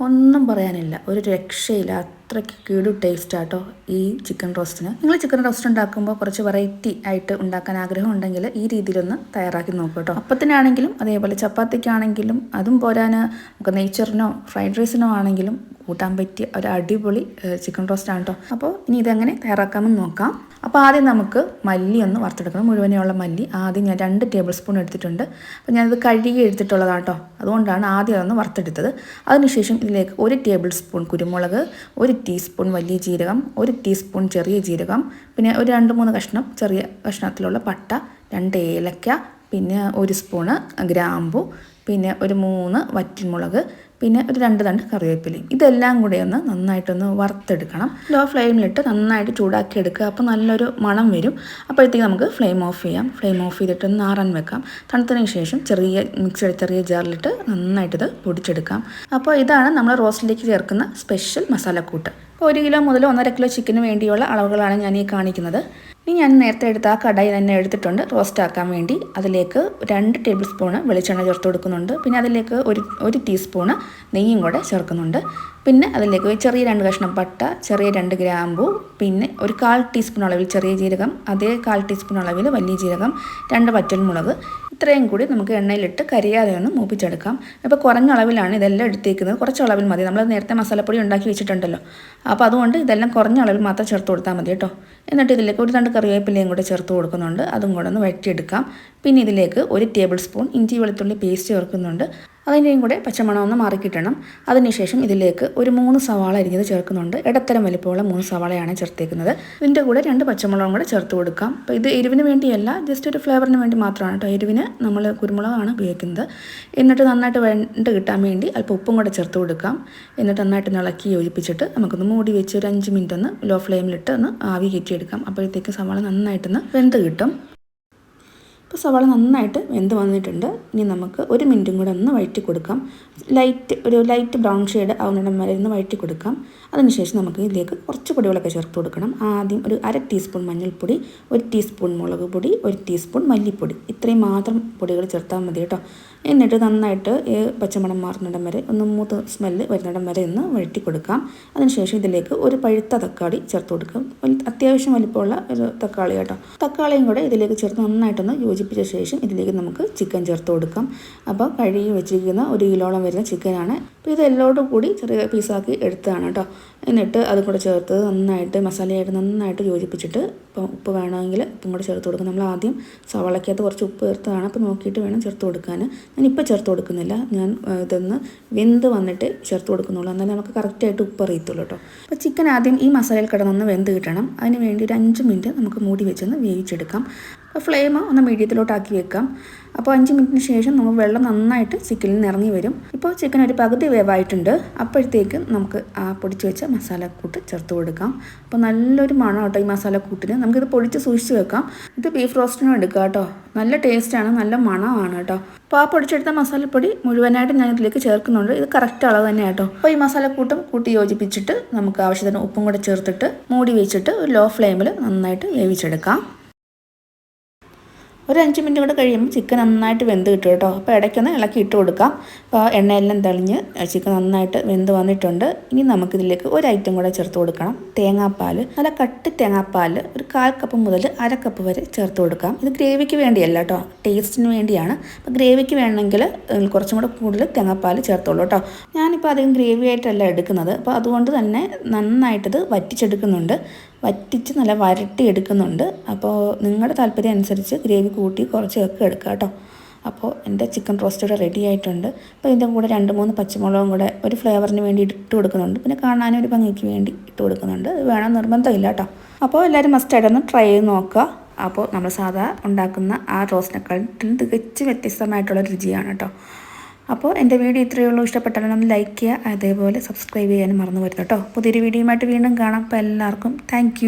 ഒന്നും പറയാനില്ല. ഒരു രക്ഷയില്ല. അത്രയ്ക്ക് കീടു ടേസ്റ്റ് ആട്ടോ ഈ ചിക്കൻ റോസ്റ്റിന് നിങ്ങൾ ചിക്കൻ റോസ്റ്റ് ഉണ്ടാക്കുമ്പോൾ കുറച്ച് വെറൈറ്റി ആയിട്ട് ഉണ്ടാക്കാൻ ആഗ്രഹം ഉണ്ടെങ്കിൽ ഈ രീതിയിലൊന്ന് തയ്യാറാക്കി നോക്കുക കേട്ടോ അപ്പത്തിനാണെങ്കിലും അതേപോലെ ചപ്പാത്തിക്കാണെങ്കിലും അതും പോരാന് നമുക്ക് നെയ്ച്ചറിനോ ഫ്രൈഡ് റൈസിനോ ആണെങ്കിലും കൂട്ടാൻ പറ്റിയ ഒരു അടിപൊളി ചിക്കൻ റോസ്റ്റ് ആണ് കേട്ടോ അപ്പോൾ ഇനി ഇതെങ്ങനെ തയ്യാറാക്കാമെന്ന് നോക്കാം. അപ്പോൾ ആദ്യം നമുക്ക് മല്ലി ഒന്ന് വറുത്തെടുക്കണം. മുഴുവനെയുള്ള മല്ലി ആദ്യം ഞാൻ രണ്ട് ടേബിൾ സ്പൂൺ എടുത്തിട്ടുണ്ട്. അപ്പോൾ ഞാനത് കഴുകി എടുത്തിട്ടുള്ളതാണ് കേട്ടോ അതുകൊണ്ടാണ് ആദ്യം അതൊന്ന് വറുത്തെടുത്തത്. അതിനുശേഷം ഇതിലേക്ക് ഒരു ടേബിൾ സ്പൂൺ കുരുമുളക് ഒരു ടീസ്പൂൺ വലിയ ജീരകം ഒരു ടീസ്പൂൺ ചെറിയ ജീരകം പിന്നെ ഒരു രണ്ട് മൂന്ന് കഷ്ണം ചെറിയ കഷ്ണത്തിലുള്ള പട്ട രണ്ട് ഏലക്ക പിന്നെ ഒരു സ്പൂണ് ഗ്രാമ്പു പിന്നെ ഒരു മൂന്ന് വറ്റൽമുളക് പിന്നെ ഒരു രണ്ട് തണ്ട് കറിവേപ്പിലയും. ഇതെല്ലാം കൂടി ഒന്ന് നന്നായിട്ടൊന്ന് വറുത്തെടുക്കണം. ലോ ഫ്ലെയിമിലിട്ട് നന്നായിട്ട് ചൂടാക്കി എടുക്കുക. അപ്പോൾ നല്ലൊരു മണം വരും. അപ്പോഴത്തേക്ക് നമുക്ക് ഫ്ലെയിം ഓഫ് ചെയ്യാം. ഫ്ലെയിം ഓഫ് ചെയ്തിട്ട് ഒന്ന് ആറാൻ വെക്കാം. തണുത്തതിന് ശേഷം ചെറിയ മിക്സ് ചെറിയ ജാറിലിട്ട് നന്നായിട്ടിത് പൊടിച്ചെടുക്കാം. അപ്പോൾ ഇതാണ് നമ്മൾ റോസ്റ്റിലേക്ക് ചേർക്കുന്ന സ്പെഷ്യൽ മസാലക്കൂട്ട്. ഒരു കിലോ മുതൽ ഒന്നര കിലോ ചിക്കന് വേണ്ടിയുള്ള അളവുകളാണ് ഞാൻ ഈ കാണിക്കുന്നത്. ഇനി ഞാൻ നേരത്തെ എടുത്ത ആ കടായി തന്നെ എടുത്തിട്ടുണ്ട്. റോസ്റ്റ് ആക്കാൻ വേണ്ടി. അതിലേക്ക് രണ്ട് ടേബിൾ സ്പൂണ് വെളിച്ചെണ്ണ ചേർത്ത് കൊടുക്കുന്നുണ്ട്. പിന്നെ അതിലേക്ക് ഒരു ഒരു ടീസ്പൂണ് നെയ്യും കൂടെ ചേർക്കുന്നുണ്ട്. പിന്നെ അതിലേക്ക് ചെറിയ രണ്ട് കഷ്ണം പട്ട ചെറിയ രണ്ട് ഗ്രാമ്പു പിന്നെ ഒരു കാൽ ടീസ്പൂൺ അളവിൽ ചെറിയ ജീരകം അതേ കാൽ ടീസ്പൂൺ അളവിൽ വലിയ ജീരകം രണ്ട് വറ്റൽമുളക് ഇത്രയും കൂടി നമുക്ക് എണ്ണയിലിട്ട് കരിയാതെ ഒന്ന് മൂപ്പിച്ചെടുക്കാം. ഇപ്പോൾ കുറഞ്ഞ അളവിലാണ് ഇതെല്ലാം എടുത്തേക്കുന്നത്. കുറച്ച് അളവിൽ മതി. നമ്മൾ നേരത്തെ മസാലപ്പൊടി ഉണ്ടാക്കി വെച്ചിട്ടുണ്ടല്ലോ. അപ്പോൾ അതുകൊണ്ട് ഇതെല്ലാം കുറഞ്ഞ അളവിൽ മാത്രം ചേർത്ത് കൊടുത്താൽ മതി കേട്ടോ. എന്നിട്ട് ഇതിലേക്ക് ഒരു രണ്ട് കറിവേപ്പിലയും കൂടെ ചേർത്ത് കൊടുക്കുന്നുണ്ട്. അതും കൂടെ ഒന്ന് വഴറ്റിയെടുക്കാം. പിന്നെ ഇതിലേക്ക് ഒരു ടേബിൾ സ്പൂൺ ഇഞ്ചി വെളുത്തുള്ളി പേസ്റ്റ് ചേർക്കുന്നുണ്ട്. അതിന്റെയും കൂടെ പച്ചമണം ഒന്ന് മാറിക്കിട്ടണം. അതിനുശേഷം ഇതിലേക്ക് ഒരു മൂന്ന് സവാള അരിഞ്ഞത് ചേർക്കുന്നുണ്ട്. ഇടത്തരം വലിപ്പമുള്ള മൂന്ന് സവാളയാണ് ചേർത്തേക്കുന്നത്. ഇതിന്റെ കൂടെ രണ്ട് പച്ചമുളകും കൂടെ ചേർത്ത് കൊടുക്കാം. അപ്പോൾ ഇത് എരിവിന് വേണ്ടിയല്ല ജസ്റ്റ് ഒരു ഫ്ലേവറിന് വേണ്ടി മാത്രമാണ് കേട്ടോ. എരിവിന് നമ്മൾ കുരുമുളകാണ് ഉപയോഗിക്കുന്നത്. എന്നിട്ട് നന്നായിട്ട് വെണ്ട് കിട്ടാൻ വേണ്ടി അല്പം ഉപ്പും കൂടെ ചേർത്ത് കൊടുക്കാം. എന്നിട്ട് നന്നായിട്ട് ഇളക്കി യോജിപ്പിച്ചിട്ട് നമുക്കൊന്ന് മൂടി വെച്ച് ഒരു അഞ്ച് മിനിറ്റ് ഒന്ന് ലോ ഫ്ലെയിമിലിട്ട് ഒന്ന് ആവി കയറ്റിയെടുക്കാം. അപ്പോഴത്തേക്ക് സവാള നന്നായിട്ടൊന്ന് വെന്ത് കിട്ടും. ഇപ്പോൾ സവാള നന്നായിട്ട് വെന്ത് വന്നിട്ടുണ്ട്. ഇനി നമുക്ക് ഒരു മിനിറ്റും കൂടെ ഒന്ന് വഴറ്റി കൊടുക്കാം. ലൈറ്റ് ഒരു ലൈറ്റ് ബ്രൗൺ ഷെയ്ഡ് ആവുന്നിടം വരെ ഒന്ന് വഴറ്റി കൊടുക്കാം. അതിനുശേഷം നമുക്ക് ഇതിലേക്ക് കുറച്ച് പൊടികളൊക്കെ ചേർത്ത് കൊടുക്കണം. ആദ്യം ഒരു അര ടീസ്പൂൺ മഞ്ഞൾപ്പൊടി ഒരു ടീസ്പൂൺ മുളക് പൊടി ഒരു ടീസ്പൂൺ മല്ലിപ്പൊടി. ഇത്രയും മാത്രം പൊടികൾ ചേർത്താൽ മതി കേട്ടോ. എന്നിട്ട് നന്നായിട്ട് പച്ചമണം മാറുന്നിടം വരെ ഒന്ന് മൂത്ത് സ്മെല്ല് വരുന്നിടം വരെ ഒന്ന് വഴറ്റി കൊടുക്കാം. അതിനുശേഷം ഇതിലേക്ക് ഒരു പഴുത്ത തക്കാളി ചേർത്ത് കൊടുക്കാം. അത്യാവശ്യം വലിപ്പമുള്ള ഒരു തക്കാളി കേട്ടോ. തക്കാളിയും കൂടെ ഇതിലേക്ക് ചേർത്ത് നന്നായിട്ടൊന്ന് യോജിപ്പിച്ച ശേഷം ഇതിലേക്ക് നമുക്ക് ചിക്കൻ ചേർത്ത് കൊടുക്കാം. അപ്പോൾ കഴുകി വെച്ചിരിക്കുന്ന ഒരു കിലോളം വരുന്ന ചിക്കനാണ് അപ്പോൾ ഇത് എല്ലോടും കൂടി ചെറിയ പീസാക്കി എടുത്തതാണ് കേട്ടോ. എന്നിട്ട് അതും കൂടെ ചേർത്ത് നന്നായിട്ട് മസാലയായിട്ട് നന്നായിട്ട് യോജിപ്പിച്ചിട്ട് ഇപ്പം ഉപ്പ് വേണമെങ്കിൽ ഉപ്പും കൂടെ ചേർത്ത് കൊടുക്കും. നമ്മൾ ആദ്യം സവാളക്കകത്ത് കുറച്ച് ഉപ്പ് ചേർത്താണ്. അപ്പോൾ നോക്കിയിട്ട് വേണം ചേർത്ത് കൊടുക്കാൻ. ഞാനിപ്പോൾ ചേർത്ത് കൊടുക്കുന്നില്ല. ഞാൻ ഇതൊന്ന് വെന്ത് വന്നിട്ട് ചേർത്ത് കൊടുക്കുന്നുള്ളൂ. എന്നാലും നമുക്ക് കറക്റ്റായിട്ട് ഉപ്പ് അറിയത്തുള്ളൂ കേട്ടോ. അപ്പോൾ ചിക്കൻ ആദ്യം ഈ മസാലയിൽ കിടന്നൊന്ന് വെന്ത് കിട്ടണം. അതിന് വേണ്ടി ഒരു അഞ്ച് മിനിറ്റ് നമുക്ക് മൂടി വെച്ചൊന്ന് വേവിച്ചെടുക്കാം. ഫ്ലെയിം ഒന്ന് മീഡിയത്തിലോട്ടാക്കി വെക്കാം. അപ്പോൾ അഞ്ച് മിനിറ്റിന് ശേഷം നമ്മൾ വെള്ളം നന്നായിട്ട് ചിക്കനിൽ നിന്ന് ഇറങ്ങി വരും. ഇപ്പോൾ ചിക്കൻ ഒരു പകുതി വേവായിട്ടുണ്ട്. അപ്പോഴത്തേക്ക് നമുക്ക് ആ പൊടിച്ച് വെച്ച മസാലക്കൂട്ട് ചേർത്ത് കൊടുക്കാം. അപ്പോൾ നല്ലൊരു മണം കേട്ടോ ഈ മസാലക്കൂട്ടിന്. നമുക്കിത് പൊടിച്ച് സൂക്ഷിച്ച് വെക്കാം. ഇത് ബീഫ് റോസ്റ്റിനും എടുക്കാം കേട്ടോ. നല്ല ടേസ്റ്റാണ് നല്ല മണമാണ് കേട്ടോ. അപ്പോൾ ആ പൊടിച്ചെടുത്ത മസാലപ്പൊടി മുഴുവനായിട്ട് ഞാൻ ഇതിലേക്ക് ചേർക്കുന്നുണ്ട്. ഇത് കറക്റ്റ് അളവ് തന്നെ കേട്ടോ. അപ്പോൾ ഈ മസാലക്കൂട്ടും കൂട്ടി യോജിപ്പിച്ചിട്ട് നമുക്ക് ആവശ്യത്തിന് ഉപ്പും കൂടെ ചേർത്തിട്ട് മൂടി വെച്ചിട്ട് ഒരു ലോ ഫ്ലെയിമിൽ നന്നായിട്ട് വേവിച്ചെടുക്കാം. ഒരു അഞ്ച് മിനിറ്റ് കൂടെ കഴിയുമ്പോൾ ചിക്കൻ നന്നായിട്ട് വെന്ത് കിട്ടും കേട്ടോ. അപ്പോൾ ഇടയ്ക്കൊന്ന് ഇളക്കി ഇട്ട് കൊടുക്കാം. അപ്പോൾ എണ്ണയെല്ലാം തെളിഞ്ഞ് ചിക്കൻ നന്നായിട്ട് വെന്ത് വന്നിട്ടുണ്ട്. ഇനി നമുക്കിതിലേക്ക് ഒരു ഐറ്റം കൂടെ ചേർത്ത് കൊടുക്കണം. തേങ്ങാപ്പാൽ നല്ല കട്ടി തേങ്ങാപ്പാൽ ഒരു കാൽ കപ്പ് മുതൽ അര കപ്പ് വരെ ചേർത്ത് കൊടുക്കാം. ഇത് ഗ്രേവിക്ക് വേണ്ടിയല്ല കേട്ടോ. ടേസ്റ്റിന് വേണ്ടിയാണ്. അപ്പോൾ ഗ്രേവിക്ക് വേണമെങ്കിൽ കുറച്ചും കൂടെ കൂടുതൽ തേങ്ങാപ്പാൽ ചേർത്തോളൂ കേട്ടോ. ഞാനിപ്പോൾ അധികം ഗ്രേവി ആയിട്ടല്ല എടുക്കുന്നത്. അപ്പോൾ അതുകൊണ്ട് തന്നെ നന്നായിട്ടത് വറ്റിച്ചെടുക്കുന്നുണ്ട്. വറ്റിച്ച് നല്ല വരട്ടി എടുക്കുന്നുണ്ട്. അപ്പോൾ നിങ്ങളുടെ താല്പര്യം അനുസരിച്ച് ഗ്രേവി കൂട്ടി കുറച്ചൊക്കെ എടുക്കുക കേട്ടോ അപ്പോൾ എന്റെ ചിക്കൻ റോസ്റ്റ് ഇവിടെ റെഡി ആയിട്ടുണ്ട്. അപ്പോൾ ഇതിന്റെ കൂടെ രണ്ട് മൂന്ന് പച്ചമുളകും കൂടെ ഒരു ഫ്ലേവറിന് വേണ്ടി ഇട്ട് കൊടുക്കുന്നുണ്ട്. പിന്നെ കാണാനും ഒരു ഭംഗിക്ക് വേണ്ടി ഇട്ട് കൊടുക്കുന്നുണ്ട്. വേണം നിർബന്ധമില്ല കേട്ടോ അപ്പോൾ എല്ലാവരും മസ്റ്റായിട്ടൊന്ന് ട്രൈ ചെയ്ത് നോക്കുക. അപ്പോൾ നമ്മൾ സാധാ ഉണ്ടാക്കുന്ന ആ റോസ്റ്റിനെക്കാളും തികച്ചും വ്യത്യസ്തമായിട്ടുള്ള രുചിയാണ് കേട്ടോ അപ്പോൾ എന്റെ വീഡിയോ ഇത്രയേ ഉള്ളൂ. ഇഷ്ടപ്പെട്ടാലും ഒന്ന് ലൈക്ക് ചെയ്യുക അതേപോലെ സബ്സ്ക്രൈബ് ചെയ്യാനും മറന്നു വരുന്നു കേട്ടോ. പുതിയൊരു വീഡിയോയുമായിട്ട് വീണ്ടും കാണാം. അപ്പോൾ എല്ലാവർക്കും താങ്ക്